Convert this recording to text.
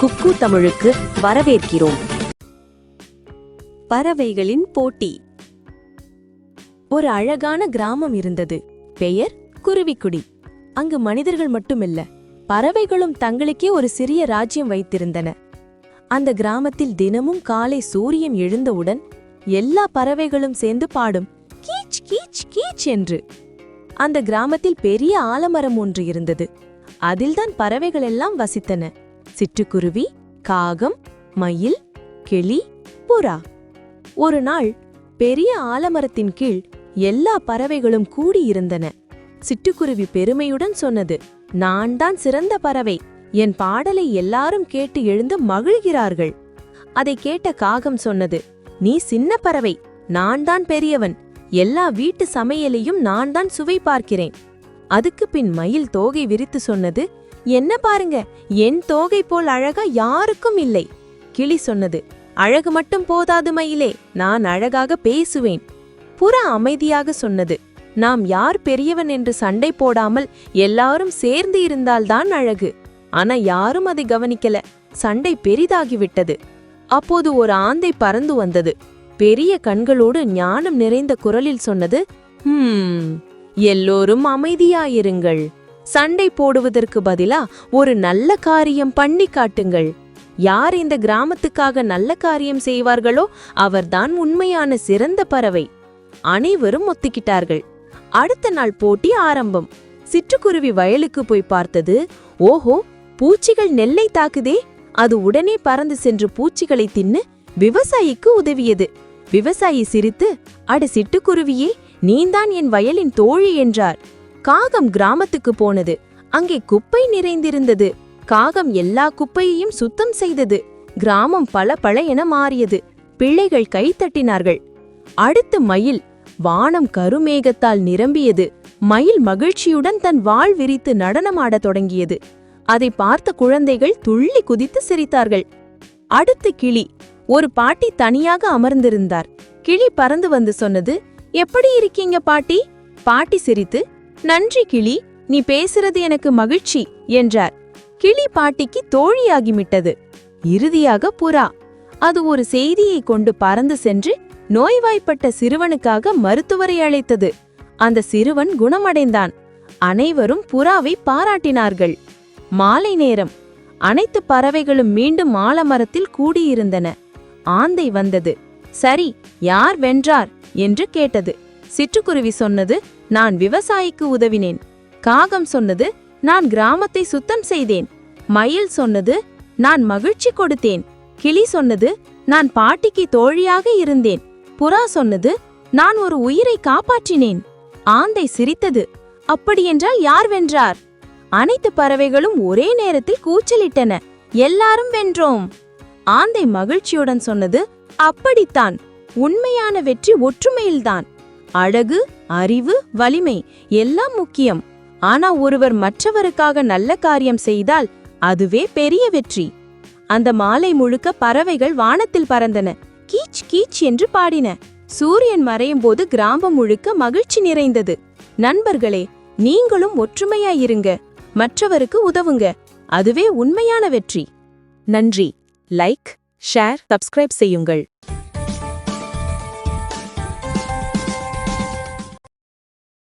குக்கு தமிழுக்கு வரவேற்கிறோம். பறவைகளின் போட்டி. ஒரு அழகான கிராமம் இருந்தது. பெயர் குருவிக்குடி. அங்கு மனிதர்கள் மட்டுமில்ல பறவைகளும் தங்களுக்கே ஒரு சிறிய ராஜ்யம் வைத்திருந்தன. அந்த கிராமத்தில் தினமும் காலை சூரியன் எழுந்தவுடன் எல்லா பறவைகளும் சேர்ந்து பாடும் கீச் கீச் கீச் என்று. அந்த கிராமத்தில் பெரிய ஆலமரம் ஒன்று இருந்தது. அதில்தான் பறவைகள் எல்லாம் வசித்தன. சிட்டுக்குருவி காகம் மயில் கிளி புறா. ஒரு நாள் பெரிய ஆலமரத்தின் கீழ் எல்லா பறவைகளும் கூடியிருந்தன. சிட்டுக்குருவி பெருமையுடன் சொன்னது நான் தான் சிறந்த பறவை. என் பாடலை எல்லாரும் கேட்டு எழுந்து மகிழ்கிறார்கள். அதை கேட்ட காகம் சொன்னது நீ சின்ன பறவை. நான் தான் பெரியவன். எல்லா வீட்டு சமையலையும் நான் தான் சுவை பார்க்கிறேன். அதுக்கு பின் மயில் தோகை விரித்து சொன்னது என்ன பாருங்க என் தோகை போல் அழகா யாருக்கும் இல்லை. கிளி சொன்னது அழகு மட்டும் போதாது மயிலே நான் அழகாக பேசுவேன். புறா அமைதியாக சொன்னது நாம் யார் பெரியவன் என்று சண்டை போடாமல் எல்லாரும் சேர்ந்து இருந்தால்தான் அழகு. ஆனா யாரும் அதை கவனிக்கல சண்டை பெரிதாகிவிட்டது. அப்போது ஒரு ஆந்தை பறந்து வந்தது பெரிய கண்களோடு ஞானம் நிறைந்த குரலில் சொன்னது ஹம் எல்லோரும் அமைதியாயிருங்கள். சண்டை போடுவதற்கு பதிலா ஒரு நல்ல காரியம் பண்ணி காட்டுங்கள். யார் இந்த கிராமத்துக்காக நல்ல காரியம் செய்வார்களோ அவர்தான் உண்மையான சிறந்த பறவை. அனைவரும் ஒத்துக்கிட்டார்கள். அடுத்த நாள் போட்டி ஆரம்பம். சிற்றுக்குருவி வயலுக்கு போய் பார்த்தது ஓஹோ பூச்சிகள் நெல்லை தாக்குதே! அது உடனே பறந்து சென்று பூச்சிகளை தின்னு விவசாயிக்கு உதவியது. விவசாயி சிரித்து அட சிட்டுக்குருவியே நீந்தான் என் வயலின் தோழி என்றார். காகம் கிராமத்துக்கு போனது. அங்கே குப்பை நிறைந்திருந்தது. காகம் எல்லா குப்பையையும் சுத்தம் செய்தது. கிராமம் பல பல என மாறியது. பிள்ளைகள் கைத்தட்டினார்கள் அடுத்து மயில் வானம் கருமேகத்தால் நிரம்பியது. மயில் மகிழ்ச்சியுடன் தன் வாள் விரித்து நடனமாடத் தொடங்கியது. அதை பார்த்த குழந்தைகள் துள்ளி குதித்து சிரித்தார்கள். அடுத்து கிளி ஒரு பாட்டி தனியாக அமர்ந்திருந்தார். கிளி பறந்து வந்து சொன்னது எப்படி இருக்கீங்க பாட்டி? பாட்டி சிரித்து நன்றி கிளி. நீ பேசுறது எனக்கு மகிழ்ச்சி என்றார். கிளி பாட்டிக்கு தோழியாகிவிட்டது. இறுதியாக புறா. அது ஒரு செய்தியை கொண்டு பறந்து சென்று நோய்வாய்ப்பட்ட சிறுவனுக்காக மருத்துவரை அழைத்தது. அந்த சிறுவன் குணமடைந்தான். அனைவரும் புறாவை பாராட்டினார்கள். மாலை நேரம். அனைத்து பறவைகளும் மீண்டும் ஆலமரத்தில் கூடியிருந்தன. ஆந்தை வந்தது. சரி யார் வென்றார்? என்று கேட்டது. சிற்றுக்குருவி சொன்னது நான் விவசாயிக்கு உதவினேன். காகம் சொன்னது நான் கிராமத்தை சுத்தம் செய்தேன். மயில் சொன்னது நான் மகிழ்ச்சி கொடுத்தேன். கிளி சொன்னது நான் பாட்டிக்கு தோழியாக இருந்தேன். புறா சொன்னது நான் ஒரு உயிரை காப்பாற்றினேன். ஆந்தை சிரித்தது அப்படியென்றால் யார் வென்றார்? அனைத்து பறவைகளும் ஒரே நேரத்தில் கூச்சலிட்டன. எல்லாரும் வென்றோம். ஆந்தை மகிழ்ச்சியுடன் சொன்னது அப்படித்தான். உண்மையான வெற்றி ஒற்றுமையில்தான். அழகு அறிவு வலிமை எல்லாம் முக்கியம். ஆனா ஒருவர் மற்றவருக்காக நல்ல காரியம் செய்தால் அதுவே பெரிய வெற்றி. அந்த மாலை முழுக்க பறவைகள் வானத்தில் பறந்தன. கீச் கீச் என்று பாடின. சூரியன் மறையும் போது கிராமம் முழுக்க மகிழ்ச்சி நிறைந்தது. நண்பர்களே நீங்களும் ஒற்றுமையாயிருங்க மற்றவருக்கு உதவுங்க. அதுவே உண்மையான வெற்றி. நன்றி. லைக் ஷேர் சப்ஸ்கிரைப் செய்யுங்கள்.